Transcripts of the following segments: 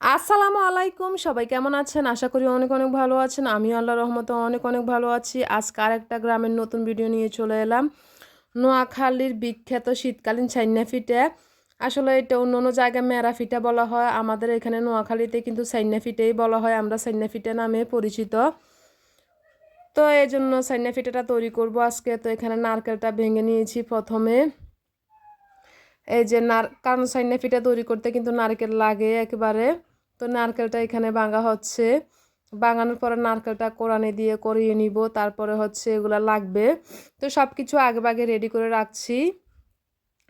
আসসালামু আলাইকুম, সবাই কেমন আছেন? আশা করি অনেক অনেক ভালো আছেন। আমি আল্লাহ রহমতে অনেক অনেক ভালো আছি। আজকে আর একটা গ্রামের নতুন ভিডিও নিয়ে চলে এলাম। নোয়াখালীর বিখ্যাত শীতকালীন ছাইনা ফিটে। আসলে এটা অন্য অন্য জায়গায় মেরা ফিটা বলা হয়। আমাদের এখানে নোয়াখালীতে কিন্তু সাইনা ফিটেই বলা হয়। আমরা সাইনা ফিটে নামে পরিচিত। তো এই জন্য সাইনা ফিটেটা তৈরি করব আজকে। তো এখানে নারকেলটা ভেঙে নিয়েছি প্রথমে। এই যে নার, কারণ সাইনা ফিটা তৈরি করতে কিন্তু নারকেল লাগে একেবারে। তো নারকেলটা এখানে ভাঙা হচ্ছে। বাঙানোর পরে নারকেলটা কোরআনে দিয়ে করিয়ে নিব, তারপরে হচ্ছে এগুলা লাগবে। তো সব কিছু আগে রেডি করে রাখছি।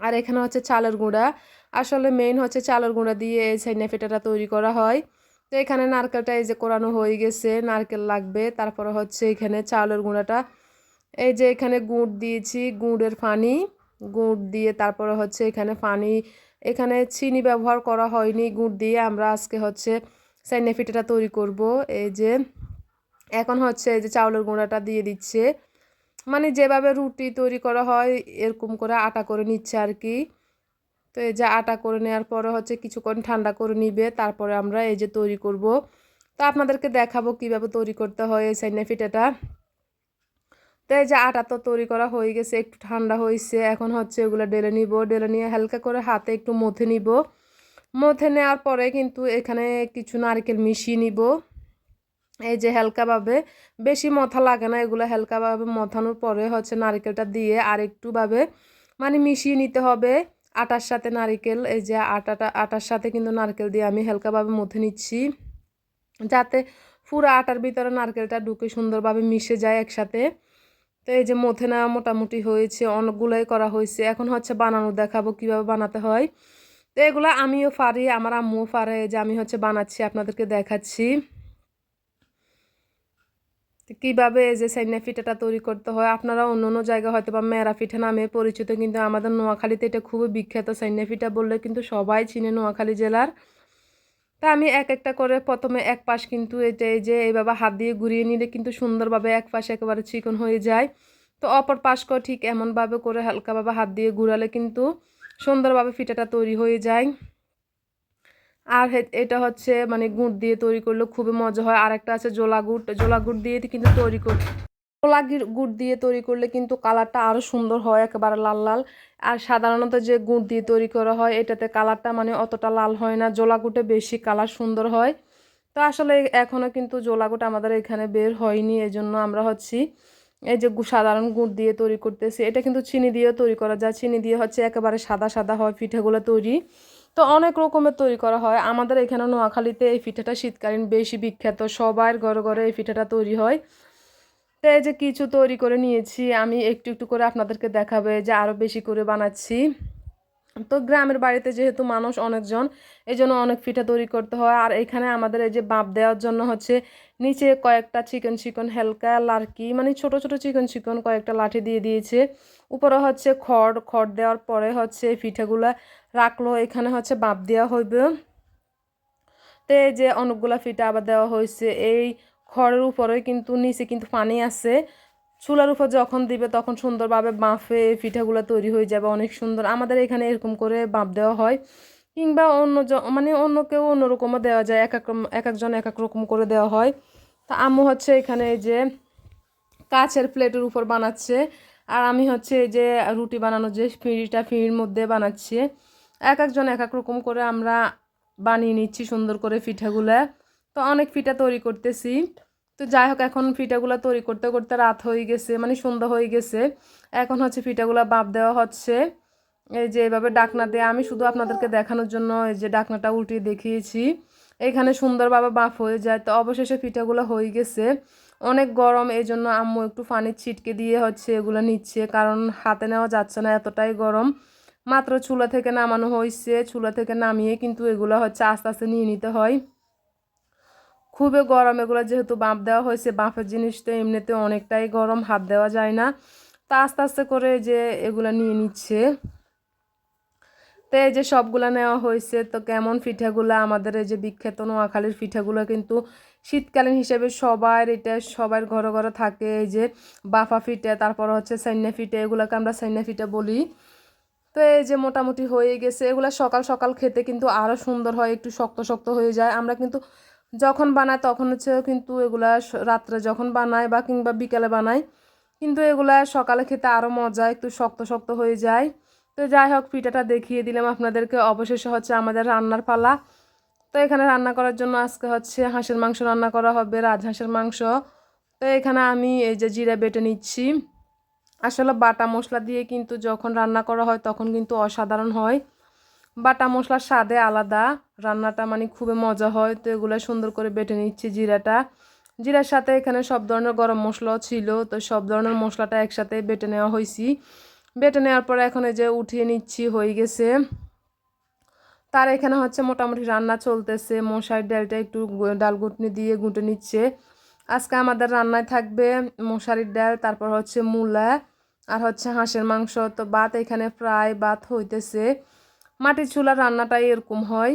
আর এখানে হচ্ছে চালের গুঁড়া। আসলে মেইন হচ্ছে চালের গুঁড়া দিয়ে এই সাইনা ফেটাটা তৈরি করা হয়। তো এখানে নারকেলটা এই যে কোরানো হয়ে গেছে, নারকেল লাগবে। তারপরে হচ্ছে এখানে চালের গুঁড়াটা। এই যে এখানে গুড় দিয়েছি, গুড়ের পানি। গুড় দিয়ে তারপরে হচ্ছে এখানে পানি এখানে চিনি ব্যবহার করা হয়নি, গুড় দিয়ে আমরা আজকে হচ্ছে সাইনা ফিটাটা তৈরি করব। এই যে এখন হচ্ছে এই যে চাউলের গুঁড়াটা দিয়ে দিচ্ছে। মানে যেভাবে রুটি তৈরি করা হয় এরকম করে আটা করে নিচ্ছে আর কি। তো এই যে আটা করে নেওয়ার পরে হচ্ছে কিছুক্ষণ ঠান্ডা করে নিবে, তারপরে আমরা এই যে তৈরি করব। তো আপনাদেরকে দেখাবো কীভাবে তৈরি করতে হয় এই সাইনা ফিটাটা তো এই যে আটা তো তৈরি করা হয়ে গেছে, একটু ঠান্ডা হয়েছে। এখন হচ্ছে এগুলো ডেলে নিব ডেলে নিয়ে হালকা করে হাতে একটু মথে নিব। মথে নেওয়ার পরে কিন্তু এখানে কিছু নারকেল মিশিয়ে নিব। এই যে হালকাভাবে, বেশি মথা লাগে না এগুলো হালকাভাবে মথানোর পরে হচ্ছে নারকেলটা দিয়ে আর একটুভাবে মানে মিশিয়ে নিতে হবে। আটার সাথে নারকেল, এই যে আটাটা, আটার সাথে কিন্তু নারকেল দিয়ে আমি হালকাভাবে মথে নিচ্ছি। যাতে পুরো আটার ভিতরে নারকেলটা ঢুকে সুন্দরভাবে মিশে যায় একসাথে। তো এই যে মথে না মোটামুটি হয়েছে, অনেকগুলোই করা হয়েছে। এখন হচ্ছে বানানো দেখাবো কীভাবে বানাতে হয়। তো এগুলো আমিও পারি আমার আম্মুও পারে যে আমি হচ্ছে বানাচ্ছি, আপনাদেরকে দেখাচ্ছি। কীভাবে এই যে সাইনা পিঠাটা তৈরি করতে হয়, আপনারা অন্য অন্য জায়গায় হয়তো বা মেরা পিঠা নামে, পরিচিত কিন্তু আমাদের নোয়াখালীতে এটা খুবই বিখ্যাত সাইনা পিঠা বললে কিন্তু সবাই চিনে নোয়াখালী জেলার। তা আমি এক একটা করে প্রথমে এক পাশ কিন্তু এটা যে এইভাবে হাত দিয়ে ঘুরিয়ে নিলে কিন্তু সুন্দরভাবে এক পাশ একেবারে চিকন হয়ে যায়। তো অপর পাশকেও ঠিক এমনভাবে করে হালকাভাবে হাত দিয়ে ঘুরালে কিন্তু সুন্দরভাবে ফিটাটা তৈরি হয়ে যায়। আর এটা হচ্ছে মানে গুড় দিয়ে তৈরি করলে খুবই মজা হয়। আর একটা আছে জোলা গুড়। জোলা গুড় দিয়ে কিন্তু তৈরি কর জোলা গুড় দিয়ে তৈরি করলে কিন্তু কালারটা আরও সুন্দর হয়, একেবারে লাল লাল। আর সাধারণত যে গুড় দিয়ে তৈরি করা হয়, এটাতে কালারটা মানে অতটা লাল হয় না, জোলা গুটে বেশি কালার সুন্দর হয়। তো আসলে এখনও কিন্তু জোলা গুট আমাদের এখানে বের হয়নি, এজন্য আমরা হচ্ছি এই যে সাধারণ গুড় দিয়ে তৈরি করতেছি। এটা কিন্তু চিনি দিয়েও তৈরি করা যায়। চিনি দিয়ে হচ্ছে একেবারে সাদা সাদা হয় পিঠাগুলো তৈরি। তো অনেক রকমের তৈরি করা হয়। আমাদের এখানে নোয়াখালীতে এই পিঠাটা শীতকালীন বেশি বিখ্যাত। সবার ঘরে ঘরে এই পিঠাটা তৈরি হয়। তো এই যে কিছু তৈরি করে নিয়েছি, আমি একটু একটু করে আপনাদেরকে দেখাবে যে আরও বেশি করে বানাচ্ছি। তো গ্রামের বাড়িতে যেহেতু মানুষ অনেকজন, এই জন্য অনেক পিঠা তৈরি করতে হয়। আর এখানে আমাদের এই যে বাপ দেওয়ার জন্য হচ্ছে নিচে কয়েকটা চিকন চিকন হালকা লার্কি মানে ছোট ছোট চিকন চিকন কয়েকটা লাঠি দিয়ে দিয়েছে। উপরে হচ্ছে খড় খড় দেওয়ার পরে হচ্ছে পিঠাগুলা রাখল, এখানে হচ্ছে বাপ দেওয়া হইবে। তো এই যে অনেকগুলা ফিটা আবার দেওয়া হয়েছে এই খড়ের উপরে কিন্তু নিচে কিন্তু পানি আছে। চুলার উপর যখন দিবে তখন সুন্দরভাবে বাঁফে পিঠাগুলো তৈরি হয়ে যাবে, অনেক সুন্দর। আমাদের এখানে এরকম করে বাঁপ দেওয়া হয়। কিংবা অন্য মানে অন্য কেউ অন্যরকমও দেওয়া যায়, এক এক এক একজন এক এক রকম করে দেওয়া হয়। তা আম্মু হচ্ছে এখানে এই যে কাছের প্লেটের উপর বানাচ্ছে, আর আমি হচ্ছে এই যে রুটি বানানোর যে ফিরিটা ফিরির মধ্যে বানাচ্ছি। এক একজন এক এক রকম করে আমরা বানিয়ে নিচ্ছি সুন্দর করে পিঠাগুলো। তো অনেক পিঠা তৈরি করতেছি। তো যাই হোক এখন পিঠাগুলো তৈরি করতে করতে রাত হয়ে গেছে মানে সন্ধ্যা হয়ে গেছে। এখন হচ্ছে পিঠাগুলো বাপ দেওয়া হচ্ছে। এই যে এভাবে ডাকনা দিয়ে আমি শুধু আপনাদেরকে দেখানোর জন্য এই যে ডাকনাটা উল্টিয়ে দেখিয়েছি। এখানে সুন্দরভাবে বাপ হয়ে যায়, তো অবশেষে পিঠাগুলো হয়ে গেছে। অনেক গরম, এই জন্য আম্মু একটু পানির ছিটকে দিয়ে হচ্ছে এগুলো নিচ্ছে, কারণ হাতে নেওয়া যাচ্ছে না এতটাই গরম। মাত্র চুলা থেকে নামানো হয়েছে, চুলা থেকে নামিয়ে কিন্তু এগুলো হচ্ছে আস্তে আস্তে নিয়ে নিতে হয়। খুবই গরম, এগুলো যেহেতু বাঁপ দেওয়া হয়েছে, বাঁপের জিনিস তো এমনিতে অনেকটাই গরম, হাত দেওয়া যায় না। তা আস্তে আস্তে করে যে এগুলো নিয়ে নিচ্ছে। তো এই যে সবগুলো নেওয়া হয়েছে, তো কেমন পিঠাগুলো? আমাদের এই যে বিখ্যাত নোয়াখালীর পিঠাগুলো কিন্তু শীতকালীন হিসেবে সবার এটা সবার ঘরে ঘরে থাকে। এই যে বাফা ফিটে তারপর হচ্ছে সাইনা ফিটে এগুলোকে আমরা সাইনা ফিটে বলি। তো এই যে মোটামুটি হয়ে গেছে। এগুলো সকাল সকাল খেতে কিন্তু আরও সুন্দর হয়, একটু শক্ত শক্ত হয়ে যায়। আমরা কিন্তু যখন বানাই তখন হচ্ছে কিন্তু এগুলা রাত্রে যখন বানায় বা কিংবা বিকেলে বানায়, কিন্তু এগুলা সকালে খেতে আরও মজা, একটু শক্ত শক্ত হয়ে যায়। তো যাই হোক, পিঠাটা দেখিয়ে দিলাম আপনাদেরকে। অবশেষে হচ্ছে আমাদের রান্নার পালা। তো এখানে রান্না করার জন্য আজকে হচ্ছে হাঁসের মাংস রান্না করা হবে রাজহাঁসের মাংস। তো এখানে আমি এই যে জিরা বেটে নিচ্ছি। আসলে বাটা মশলা দিয়ে কিন্তু যখন রান্না করা হয় তখন কিন্তু অসাধারণ হয়। বাটা মশলার স্বাদে আলাদা। রান্নাটা মানে খুবই মজা হয়। তো এগুলো সুন্দর করে বেটে নিচ্ছি জিরাটা। জিরার সাথে এখানে সব ধরনের গরম মশলাও ছিল। তো সব ধরনের মশলাটা একসাথে বেটে নেওয়া হয়েছি বেটে নেওয়ার পরে এখন এই যে উঠিয়ে নিচ্ছি, হয়ে গেছে। তার এখানে হচ্ছে মোটামুটি রান্না চলতেছে। মশার ডালটা একটু ডাল ঘুটনি দিয়ে গুঁটে নিচ্ছে। আজকে আমাদের রান্নায় থাকবে মশারির ডাল, তারপর হচ্ছে মূলা আর হচ্ছে হাঁসের মাংস। তো ভাত এখানে প্রায় ভাত হইতেছে। মাটির চুলার রান্নাটাই এরকম হয়।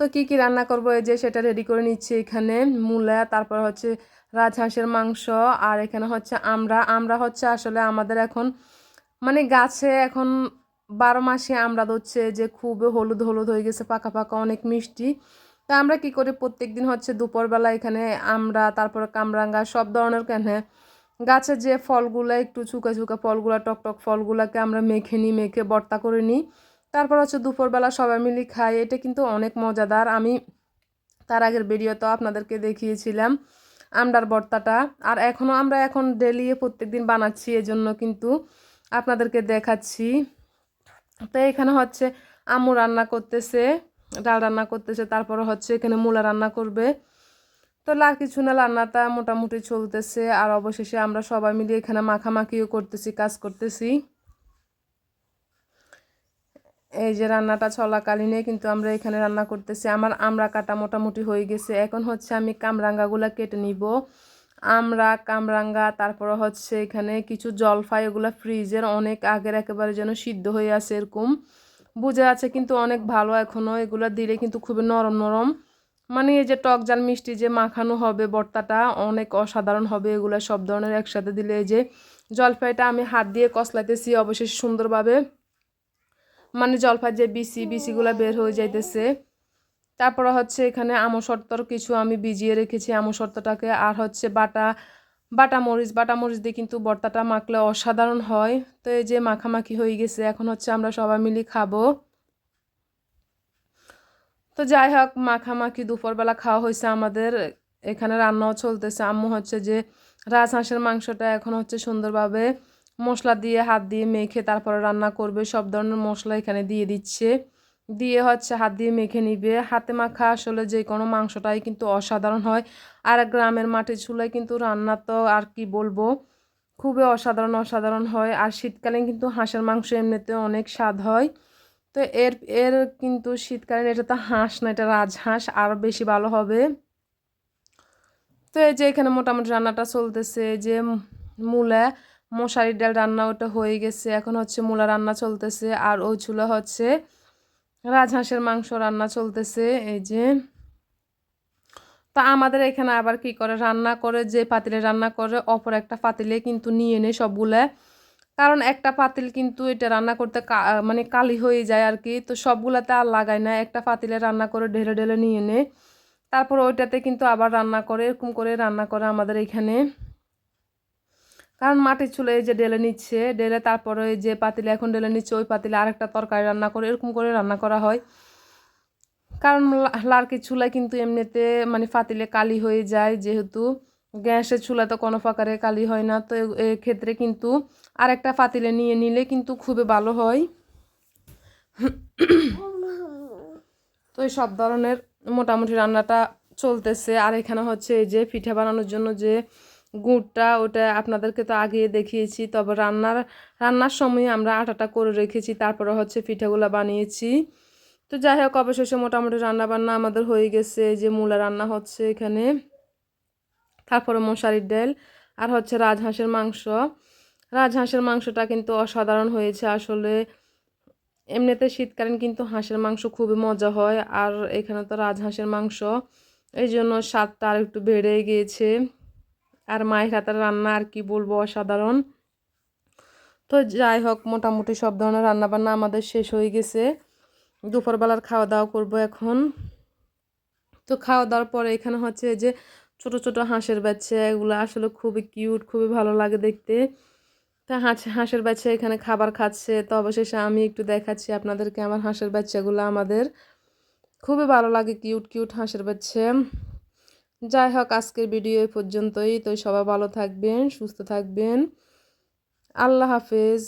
তো কি কি রান্না করব? এই যে সেটা রেডি করে নিচ্ছি এখানে। মূলা, তারপর হচ্ছে রাজহাঁসের মাংস, আর এখানে হচ্ছে আমরা। আমরা হচ্ছে আসলে আমাদের এখন মানে গাছে এখন বারো মাসে আমরা হচ্ছে যে খুব হলুদ হলুদ হয়ে গেছে, পাকা পাকা অনেক মিষ্টি। তা আমরা কি করি? প্রত্যেক দিন হচ্ছে দুপুরবেলা এখানে আমরা, তারপরে কামরাঙ্গা, সব ধরনের কেন গাছের যে ফলগুলো, একটু চুকা চুকা ফলগুলো, টক টক ফলগুলোকে আমরা মেখে নিই, মেখে বর্তা করে নিই। তারপর হচ্ছে দুপুরবেলা সবাই মিলে খাই এটা কিন্তু অনেক মজাদার। আমি তার আগের ভিডিওতে আপনাদেরকে দেখিয়েছিলাম, আমডার ভর্তাটা। আর এখনও আমরা এখন ডেলি প্রত্যেক দিন বানাচ্ছি, এজন্য কিন্তু আপনাদেরকে দেখাচ্ছি। তো এখানে হচ্ছে আম্মু রান্না করতেছে, ডাল রান্না করতেছে, তারপরে হচ্ছে এখানে মূলা রান্না করবে। তো লার কিছু না রান্নাটা মোটামুটি চলতেছে। আর অবশেষে আমরা সবাই মিলে এখানে মাখামাখিও করতেছি, কাজ করতেছি। এই যে রান্নাটা চলাকালীনে কিন্তু আমরা এখানে রান্না করতেছি। আমার আমড়া কাটা মোটামুটি হয়ে গেছে। এখন হচ্ছে আমি কামরাঙ্গাগুলো কেটে নিব। আমরা কামরাঙ্গা, তারপরে হচ্ছে এখানে কিছু জলফাই, এগুলো ফ্রিজের অনেক আগের একেবারে যেন সিদ্ধ হয়ে আছে এরকম। বুঝে আছে কিন্তু অনেক ভালো এখনও এগুলো দিলে কিন্তু খুবই নরম নরম। মানে এই যে টক জাল মিষ্টি যে মাখানো হবে বর্তাটা, অনেক অসাধারণ হবে এগুলো সব ধরনের একসাথে দিলে এই যে জলফাইটা আমি হাত দিয়ে কসলাইতেছি অবশেষে সুন্দরভাবে। মানে জলফাই যে বিসি বিসিগুলো বের হয়ে যাইতেছে। তারপরে হচ্ছে এখানে আমসর্তর কিছু আমি ভিজিয়ে রেখেছি আমসর্তটাকে আর হচ্ছে বাটা বাটা মরিচ বাটা মরিচ দিয়ে কিন্তু বর্তাটা মাখলে অসাধারণ হয়। তো এই যে মাখামাখি হয়ে গেছে, এখন হচ্ছে আমরা সবাই মিলে খাব। তো যাই হোক, মাখামাখি দুপুরবেলা খাওয়া হয়েছে আমাদের। এখানে রান্নাও চলতেছে। আম্মু হচ্ছে যে রাজহাঁসের মাংসটা এখন হচ্ছে সুন্দরভাবে মশলা দিয়ে, হাত দিয়ে মেখে তারপরে রান্না করবে। সব ধরনের মশলা এখানে দিয়ে দিচ্ছে। দিয়ে হচ্ছে হাত দিয়ে মেখে নিবে। হাতে মাখা আসলে যে কোনো মাংসটাই কিন্তু অসাধারণ হয়। আর গ্রামের মাটির চুলায় কিন্তু রান্না তো আর কি বলব? খুবই অসাধারণ অসাধারণ হয়। আর শীতকালে কিন্তু হাঁসের মাংস এমনিতে অনেক স্বাদ হয়। তো এর এর কিন্তু শীতকালীন এটা তো হাঁস না, এটা রাজহাঁস। আরও বেশি ভালো হবে। তো এই যে এখানে মোটামুটি রান্নাটা চলতেছে যে মূলা মশারির ডাল রান্না ওটা হয়ে গেছে। এখন হচ্ছে মূলা রান্না চলতেছে আর ওই চুলা হচ্ছে রাজহাঁসের মাংস রান্না চলতেছে। এই যে তা আমাদের এখানে আবার কি করে? রান্না করে, যে পাতিলে রান্না করে, অপর একটা পাতিলে কিন্তু নিয়ে নেয় সবগুলা। কারণ একটা পাতিল কিন্তু এটা রান্না করতে মানে কালি হয়ে যায় আর কি। তো সবগুলাতে আর লাগায় না, একটা পাতিলে রান্না করে ঢেলে ঢেলে নিয়ে নেয়। তারপর ওইটাতে কিন্তু আবার রান্না করে, এরকম করে রান্না করে আমাদের এখানে। কারণ মাটির চুলে এই যে ডেলে নিচ্ছে, ডেলে তারপরে ওই যে পাতিলে, এখন ডেলে নিচ্ছে, ওই পাতিলে আরেকটা তরকারি রান্না করে, এরকম করে রান্না করা হয়। কারণ লার্কির চুলায় কিন্তু এমনিতে মানে পাতিলে কালি হয়ে যায়, যেহেতু গ্যাসের চুলা তো কোনো প্রকারে কালি হয় না, তো এক্ষেত্রে কিন্তু আরেকটা পাতিলে নিয়ে নিলে কিন্তু খুবই ভালো হয়। তো এই সব ধরনের মোটামুটি রান্নাটা চলতেছে, আর এখানে হচ্ছে এই যে পিঠা বানানোর জন্য যে গুড়টা ওটা আপনাদেরকে তো আগে দেখিয়েছি। তবে রান্নার রান্নার সময় আমরা আটাটা করে রেখেছি, তারপরে হচ্ছে পিঠাগুলো বানিয়েছি। তো যাই হোক, অবশেষে মোটামুটি রান্নাবান্না আমাদের হয়ে গেছে যে মূলা রান্না হচ্ছে এখানে। তারপরে মশারির ডাল আর হচ্ছে রাজহাঁসের মাংস। রাজহাঁসের মাংসটা কিন্তু অসাধারণ হয়েছে আসলে। এমনিতে শীতকালীন কিন্তু হাঁসের মাংস খুবই মজা হয়, আর এখানে তো রাজহাঁসের মাংস। এই জন্য স্বাদটা আর একটু বেড়ে গিয়েছে। আর মায়ের হাতের রান্না আর কি বলব অসাধারণ। তো যাই হোক, মোটামুটি সব ধরনের রান্নাবান্না আমাদের শেষ হয়ে গেছে। দুপুরবেলার খাওয়া দাওয়া করব এখন। তো খাওয়া দাওয়ার পরে এখানে হচ্ছে যে ছোট ছোট হাঁসের বাচ্চা, এগুলো আসলে খুবই কিউট খুবই ভালো লাগে দেখতে। তা হাঁস, হাঁসের বাচ্চা এখানে খাবার খাচ্ছে। তো অবশেষে আমি একটু দেখাচ্ছি আপনাদেরকে আমার হাঁসের বাচ্চাগুলো আমাদের। খুবই ভালো লাগে কিউট কিউট হাঁসের বাচ্চা। যাই হোক আজকের ভিডিও এই পর্যন্তই। তো সবাই ভালো থাকবেন সুস্থ থাকবেন। আল্লাহ হাফেজ।